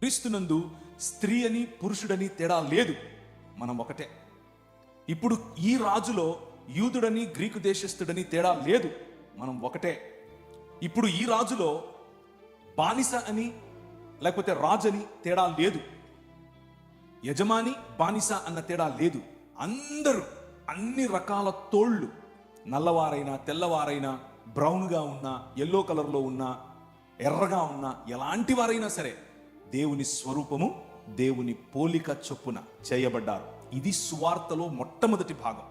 క్రీస్తునందు స్త్రీ అని పురుషుడని తేడా లేదు. మనం ఒకటే. ఇప్పుడు ఈ రాజులో యూదుడని గ్రీకు దేశస్థుడని తేడా లేదు. మనం ఒకటే. ఇప్పుడు ఈ రాజులో బానిస అని లేకపోతే రాజని తేడా లేదు. యజమాని బానిస అన్న తేడా లేదు. అందరూ అన్ని రకాల తోళ్ళు నల్లవారైనా తెల్లవారైనా బ్రౌన్గా ఉన్నా ఎల్లో కలర్లో ఉన్నా ఎర్రగా ఉన్నా ఎలాంటి వారైనా సరే దేవుని స్వరూపము దేవుని పోలిక చొప్పున చేయబడ్డారు. ఇది సువార్తలో మొట్టమొదటి భాగం.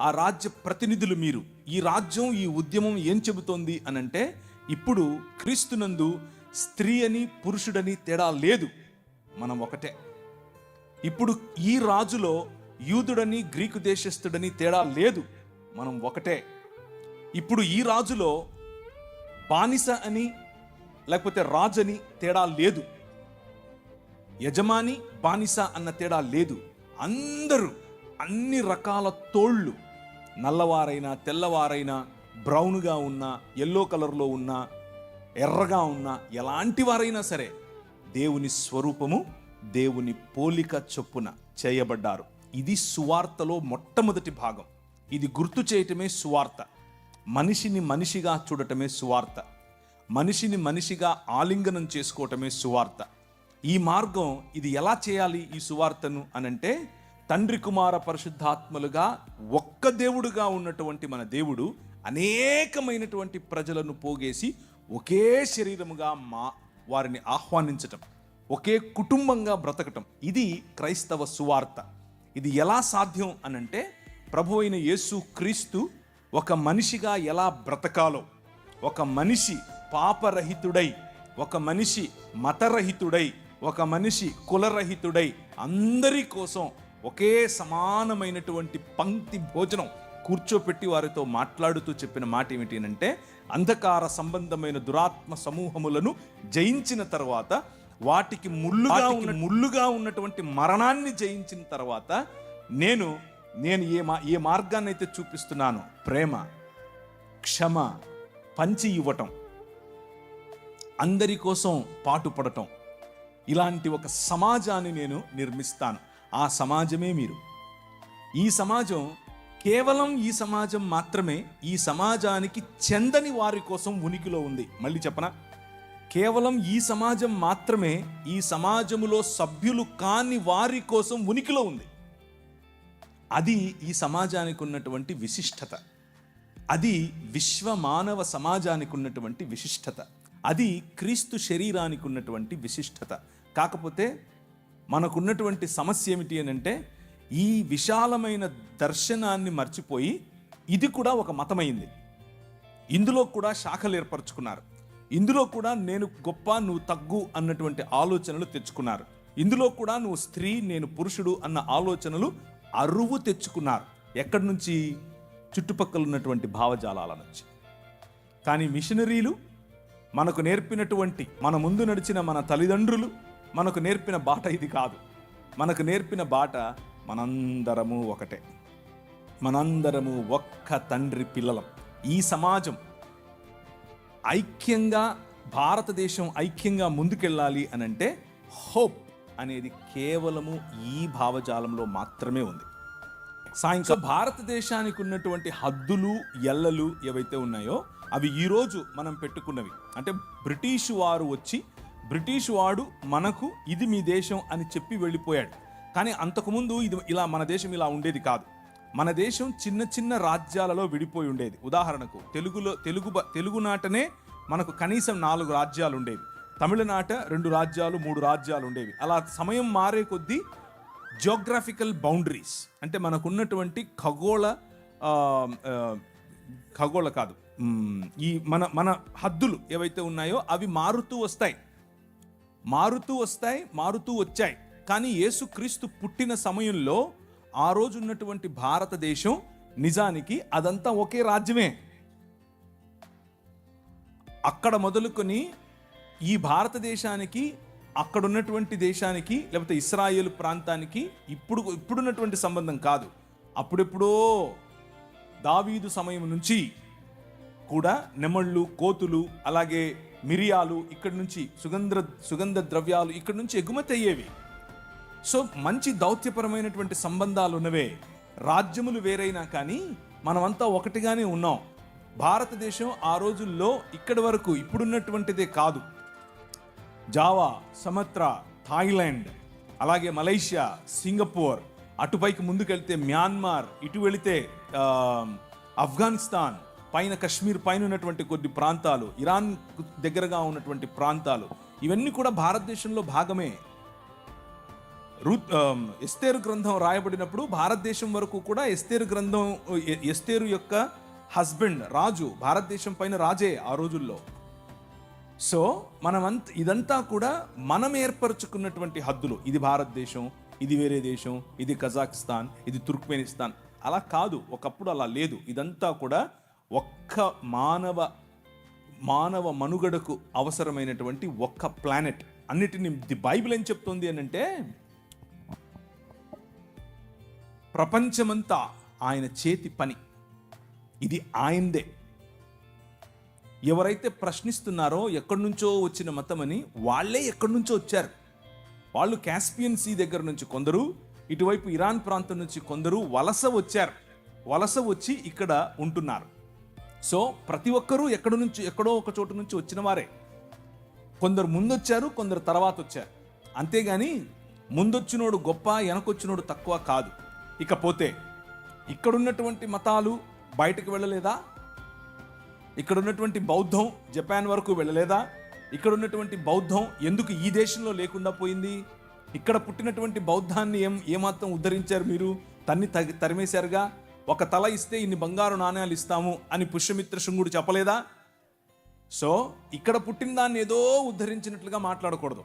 ఆ రాజ్య ప్రతినిధులు మీరు ఈ రాజ్యం ఈ ఉద్యమం ఏం చెబుతోంది అనంటే ఇప్పుడు క్రీస్తునందు స్త్రీ అని పురుషుడని తేడా లేదు. మనం ఒకటే. ఇప్పుడు ఈ రాజులో యూదుడని గ్రీకు దేశస్థుడని తేడా లేదు. మనం ఒకటే. ఇప్పుడు ఈ రాజులో బానిస అని లేకపోతే రాజని తేడా లేదు. యజమాని బానిస అన్న తేడా లేదు. అందరూ అన్ని రకాల తోళ్ళు నల్లవారైనా తెల్లవారైనా బ్రౌన్గా ఉన్నా ఎల్లో కలర్లో ఉన్నా ఎర్రగా ఉన్నా ఎలాంటి వారైనా సరే దేవుని స్వరూపము దేవుని పోలిక చొప్పున చేయబడ్డారు. ఇది సువార్తలో మొట్టమొదటి భాగం. ఇది గుర్తు చేయటమే సువార్త. మనిషిని మనిషిగా చూడటమే సువార్త. మనిషిని మనిషిగా ఆలింగనం చేసుకోవటమే సువార్త. ఈ మార్గం ఇది ఎలా చేయాలి ఈ సువార్తను అనంటే తండ్రి కుమార పరిశుద్ధాత్మలుగా ఒక్క దేవుడుగా ఉన్నటువంటి మన దేవుడు అనేకమైనటువంటి ప్రజలను పోగేసి ఒకే శరీరముగా మా వారిని ఆహ్వానించటం ఒకే కుటుంబంగా బ్రతకటం. ఇది క్రైస్తవ సువార్త. ఇది ఎలా సాధ్యం అనంటే ప్రభు అయిన యేసు క్రీస్తు ఒక మనిషిగా ఎలా బ్రతకాలో ఒక మనిషి పాపరహితుడై ఒక మనిషి మతరహితుడై ఒక మనిషి కులరహితుడై అందరి కోసం ఒకే సమానమైనటువంటి పంక్తి భోజనం కూర్చోపెట్టి వారితో మాట్లాడుతూ చెప్పిన మాట ఏమిటి అంటే అంధకార సంబంధమైన దురాత్మ సమూహములను జయించిన తర్వాత వాటికి ముళ్ళుగా ఉన్న ముళ్ళుగా ఉన్నటువంటి మరణాన్ని జయించిన తర్వాత నేను నేను ఏ మా ఏ మార్గాన్ని అయితే చూపిస్తున్నాను ప్రేమ క్షమ పంచి ఇవ్వటం అందరి కోసం పాటుపడటం ఇలాంటి ఒక సమాజాన్ని నేను నిర్మిస్తాను. ఆ సమాజమే మీరు. ఈ సమాజం కేవలం ఈ సమాజం మాత్రమే ఈ సమాజానికి చెందని వారి కోసం ఉనికిలో ఉంది. మళ్ళీ చెప్పనా? కేవలం ఈ సమాజం మాత్రమే ఈ సమాజములో సభ్యులు కాని వారి కోసం ఉనికిలో ఉంది. అది ఈ సమాజానికి ఉన్నటువంటి విశిష్టత. అది విశ్వ మానవ సమాజానికి ఉన్నటువంటి విశిష్టత. అది క్రీస్తు శరీరానికి ఉన్నటువంటి విశిష్టత. కాకపోతే మనకున్నటువంటి సమస్య ఏమిటి అని అంటే ఈ విశాలమైన దర్శనాన్ని మర్చిపోయి ఇది కూడా ఒక మతమైంది. ఇందులో కూడా శాఖలు ఏర్పరచుకున్నారు. ఇందులో కూడా నేను గొప్ప నువ్వు తగ్గు అన్నటువంటి ఆలోచనలు తెచ్చుకున్నారు. ఇందులో కూడా నువ్వు స్త్రీ నేను పురుషుడు అన్న ఆలోచనలు అరువు తెచ్చుకున్నారు. ఎక్కడి నుంచి? చుట్టుపక్కల ఉన్నటువంటి భావజాలాల నుంచి కానీ మిషనరీలు మనకు నేర్పినటువంటి మన ముందు నడిచిన మన తల్లిదండ్రులు మనకు నేర్పిన బాట ఇది కాదు. మనకు నేర్పిన బాట మనందరము ఒకటే. మనందరము ఒక్క తండ్రి పిల్లలం. ఈ సమాజం ఐక్యంగా భారతదేశం ఐక్యంగా ముందుకెళ్ళాలి అని అంటే హోప్. అనేది కేవలము ఈ భావజాలంలో మాత్రమే ఉంది. సాయంకాలం భారతదేశానికి ఉన్నటువంటి హద్దులు ఎల్లలు ఏవైతే ఉన్నాయో అవి ఈరోజు మనం పెట్టుకున్నవి. అంటే బ్రిటిష్ వారు వచ్చి బ్రిటిష్ వాడు మనకు ఇది మీ దేశం అని చెప్పి వెళ్ళిపోయాడు. కానీ అంతకుముందు ఇది ఇలా మన దేశం ఇలా ఉండేది కాదు. మన దేశం చిన్న చిన్న రాజ్యాలలో విడిపోయి ఉండేది. ఉదాహరణకు తెలుగులో తెలుగు తెలుగు తెలుగునాటనే మనకు కనీసం నాలుగు రాజ్యాలు ఉండేవి. తమిళనాట రెండు రాజ్యాలు మూడు రాజ్యాలు ఉండేవి. అలా సమయం మారే కొద్దీ జోగ్రాఫికల్ బౌండరీస్ అంటే మనకున్నటువంటి ఖగోళ ఖగోళ కాదు ఈ మన మన హద్దులు ఏవైతే ఉన్నాయో అవి మారుతూ వస్తాయి. మారుతూ వస్తాయి మారుతూ వచ్చాయి. కానీ యేసుక్రీస్తు పుట్టిన సమయంలో ఆ రోజు ఉన్నటువంటి భారతదేశం నిజానికి అదంతా ఒకే రాజ్యమే. అక్కడ మొదలుకొని ఈ భారతదేశానికి అక్కడున్నటువంటి దేశానికి లేకపోతే ఇస్రాయేల్ ప్రాంతానికి ఇప్పుడు ఇప్పుడున్నటువంటి సంబంధం కాదు. అప్పుడెప్పుడో దావీదు సమయం నుంచి కూడా నెమళ్ళు కోతులు అలాగే మిరియాలు ఇక్కడి నుంచి సుగంధ సుగంధ ద్రవ్యాలు ఇక్కడి నుంచి ఎగుమతి అయ్యేవి. సో మంచి దౌత్యపరమైనటువంటి సంబంధాలు ఉన్నవే. రాజ్యములు వేరైనా కానీ మనమంతా ఒకటిగానే ఉన్నాం. భారతదేశం ఆ రోజుల్లో ఇక్కడి వరకు ఇప్పుడున్నటువంటిదే కాదు. జావా సమత్ర థాయిలాండ్ అలాగే మలేషియా సింగపూర్ అటుపైకి ముందుకెళ్తే మ్యాన్మార్ ఇటు వెళితే ఆఫ్ఘనిస్తాన్ పైన కశ్మీర్ పైన ఉన్నటువంటి కొద్ది ప్రాంతాలు ఇరాన్ దగ్గరగా ఉన్నటువంటి ప్రాంతాలు ఇవన్నీ కూడా భారతదేశంలో భాగమే. రు ఎస్తేరు గ్రంథం రాయబడినప్పుడు భారతదేశం వరకు కూడా ఎస్తేరు గ్రంథం ఎస్తేరు యొక్క హస్బెండ్ రాజు భారతదేశం పైన రాజే ఆ రోజుల్లో. సో మనమంత ఇదంతా కూడా మనం ఏర్పరచుకున్నటువంటి హద్దులు. ఇది భారతదేశం ఇది వేరే దేశం ఇది కజాకిస్తాన్ ఇది తుర్క్మెనిస్తాన్. అలా కాదు ఒకప్పుడు అలా లేదు. ఇదంతా కూడా ఒక్క మానవ మానవ మనుగడకు అవసరమైనటువంటి ఒక్క ప్లానెట్ అన్నిటిని ది బైబిల్ ఏం చెప్తుంది అని అంటే ప్రపంచమంతా ఆయన చేతి పని. ఇది ఆయందే ఎవరైతే ప్రశ్నిస్తున్నారో ఎక్కడి నుంచో వచ్చిన మతమని వాళ్ళే ఎక్కడి నుంచో వచ్చారు. వాళ్ళు కాస్పియన్ సీ దగ్గర నుంచి కొందరు ఇటువైపు ఇరాన్ ప్రాంతం నుంచి కొందరు వలస వచ్చారు. వలస వచ్చి ఇక్కడ ఉంటున్నారు. సో ప్రతి ఒక్కరూ ఎక్కడి నుంచి ఎక్కడో ఒక చోటు నుంచి వచ్చిన వారే. కొందరు ముందొచ్చారు కొందరు తర్వాత వచ్చారు. అంతేగాని ముందొచ్చినోడు గొప్ప వెనకొచ్చినోడు తక్కువ కాదు. ఇకపోతే ఇక్కడున్నటువంటి మతాలు బయటకు వెళ్ళలేదా? ఇక్కడ ఉన్నటువంటి బౌద్ధం జపాన్ వరకు వెళ్ళలేదా? ఇక్కడ ఉన్నటువంటి బౌద్ధం ఎందుకు ఈ దేశంలో లేకుండా పోయింది? ఇక్కడ పుట్టినటువంటి బౌద్ధాన్ని ఏం ఏమాత్రం ఉద్ధరించారు మీరు? తన్ని త తరిమేశారుగా? ఒక తల ఇస్తే ఇన్ని బంగారు నాణ్యాలు ఇస్తాము అని పుష్యమిత్ర శృంగుడు చెప్పలేదా? సో ఇక్కడ పుట్టిన దాన్ని ఏదో ఉద్ధరించినట్లుగా మాట్లాడకూడదు.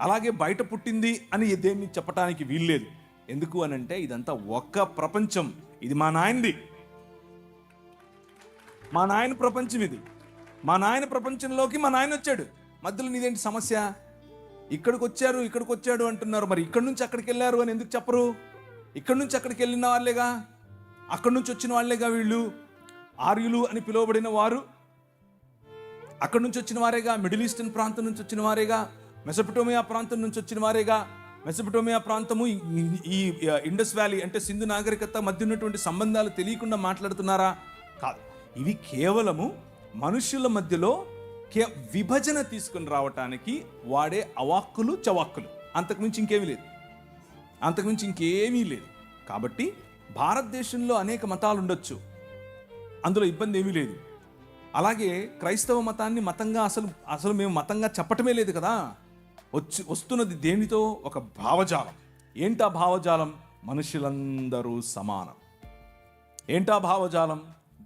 అలాగే బయట పుట్టింది అని దేన్ని చెప్పడానికి వీల్లేదు. ఎందుకు అని అంటే ఇదంతా ఒక్క ప్రపంచం. ఇది మా నాయనది. మా నాయన ప్రపంచం ఇది మా నాయన ప్రపంచంలోకి మా నాయన వచ్చాడు మధ్యలో నీదేంటి సమస్య ఇక్కడికి వచ్చారు ఇక్కడికి వచ్చాడు అంటున్నారు మరి ఇక్కడి నుంచి అక్కడికి వెళ్ళారు అని ఎందుకు చెప్పరు ఇక్కడి నుంచి అక్కడికి వెళ్ళిన వాళ్ళేగా అక్కడి నుంచి వచ్చిన వాళ్ళేగా వీళ్ళు ఆర్యులు అని పిలువబడిన వారు అక్కడి నుంచి వచ్చిన వారేగా మిడిల్ ఈస్టర్న్ ప్రాంతం నుంచి వచ్చిన వారేగా మెసపటోమియా ప్రాంతం నుంచి వచ్చిన వారేగా మెసపటోమియా ప్రాంతము ఈ- ఈ ఇండస్ వ్యాలీ అంటే సింధు నాగరికత మధ్య ఉన్నటువంటి సంబంధాలు తెలియకుండా మాట్లాడుతున్నారా కాదు ఇవి కేవలము మనుషుల మధ్యలో కే విభజన తీసుకుని రావటానికి వాడే అవాక్కులు చవాక్కులు. అంతకుమించి ఇంకేమీ లేదు. అంతకుమించి ఇంకేమీ లేదు. కాబట్టి భారతదేశంలో అనేక మతాలు ఉండొచ్చు. అందులో ఇబ్బంది ఏమీ లేదు. అలాగే క్రైస్తవ మతాన్ని మతంగా అసలు అసలు మేము మతంగా చెప్పటమే లేదు కదా. వచ్చి వస్తున్నది దేనితో? ఒక భావజాలం. ఏంటా భావజాలం? మనుషులందరూ సమానం. ఏంటా భావజాలం?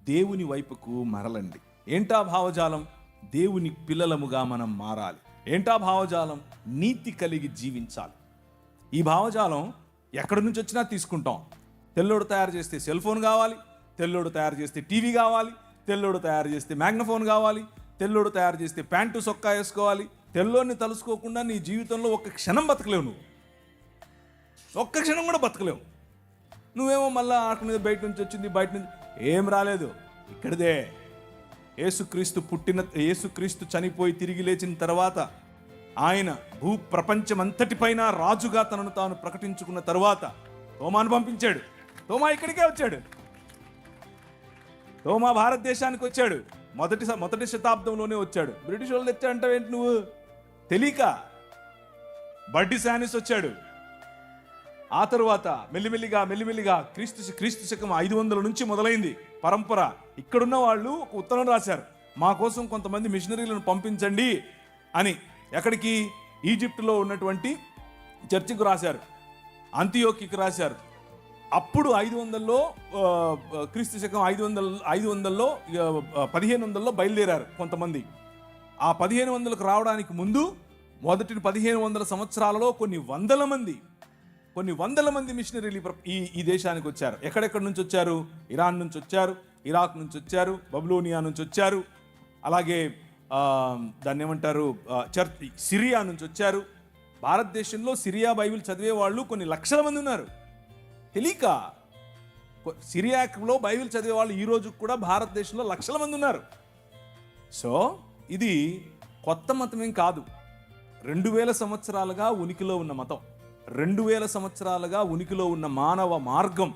దేవుని వైపుకు మరలండి. ఏంటా భావజాలం? దేవుని పిల్లలముగా మనం మారాలి. ఏంటా భావజాలం? నీతి కలిగి జీవించాలి. ఈ భావజాలం ఎక్కడి నుంచి వచ్చినా తీసుకుంటాం. తెల్లోడు తయారు చేస్తే సెల్ ఫోన్ కావాలి తెల్లోడు తయారు చేస్తే టీవీ కావాలి తెల్లోడు తయారు చేస్తే మ్యాగ్నఫోన్ కావాలి తెల్లోడు తయారు చేస్తే ప్యాంటు సొక్కా వేసుకోవాలి. తెల్లోని తలుసుకోకుండా నీ జీవితంలో ఒక్క క్షణం బతకలేవు నువ్వు. ఒక్క క్షణం కూడా బతకలేవు. నువ్వేమో మళ్ళీ ఆట మీద బయట నుంచి వచ్చింది బయట నుంచి ఏం రాలేదు. ఇక్కడిదే. యేసుక్రీస్తు పుట్టిన యేసుక్రీస్తు చనిపోయి తిరిగి లేచిన తర్వాత ఆయన భూ ప్రపంచమంతటిపైన రాజుగా తనను తాను ప్రకటించుకున్న తర్వాత తోమాను పంపించాడు. తోమా ఇక్కడికే వచ్చాడు. తోమా భారతదేశానికి వచ్చాడు. మొదటి మొదటి శతాబ్దంలోనే వచ్చాడు. బ్రిటిష్ వాళ్ళు తెచ్చాడంటావేంటి నువ్వు? తెలియక బడ్డి శానిస్ వచ్చాడు. ఆ తరువాత మెల్లిమెల్లిగా మెల్లిమెల్లిగా క్రీస్తు క్రీస్తు శకం ఐదు వందల నుంచి మొదలైంది. పరంపర. ఇక్కడున్న వాళ్ళు ఒక ఉత్తరం రాశారు. మా కోసం కొంతమంది మిషనరీలను పంపించండి అని. ఎక్కడికి? ఈజిప్టులో ఉన్నటువంటి చర్చికి రాశారు. అంత్యోకికి రాశారు. అప్పుడు ఐదు వందల్లో క్రీస్తు శకం ఐదు వందల ఐదు వందల్లో పదిహేను వందల్లో బయలుదేరారు కొంతమంది. ఆ పదిహేను వందలకు రావడానికి ముందు మొదటి పదిహేను వందల సంవత్సరాలలో కొన్ని వందల మంది కొన్ని వందల మంది మిషనరీలు ఈ ఈ దేశానికి వచ్చారు. ఎక్కడెక్కడి నుంచి వచ్చారు? ఇరాన్ నుంచి వచ్చారు ఇరాక్ నుంచి వచ్చారు బబులోనియా నుంచి వచ్చారు అలాగే దాన్ని ఏమంటారు? చర్చ్ సిరియా నుంచి వచ్చారు. భారతదేశంలో సిరియా బైబిల్ చదివే వాళ్ళు కొన్ని లక్షల మంది ఉన్నారు. తెలియక సిరియాలో బైబిల్ చదివే వాళ్ళు ఈ రోజు కూడా భారతదేశంలో లక్షల మంది ఉన్నారు. సో ఇది కొత్త మతమేం కాదు. రెండు వేల సంవత్సరాలుగా ఉనికిలో ఉన్న మతం. రెండు వేల సంవత్సరాలుగా ఉనికిలో ఉన్న మానవ మార్గం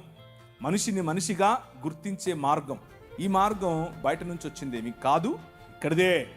మనిషిని మనిషిగా గుర్తించే మార్గం. ఈ మార్గం బయట నుంచి వచ్చిందేమి కాదు ఇక్కడదే.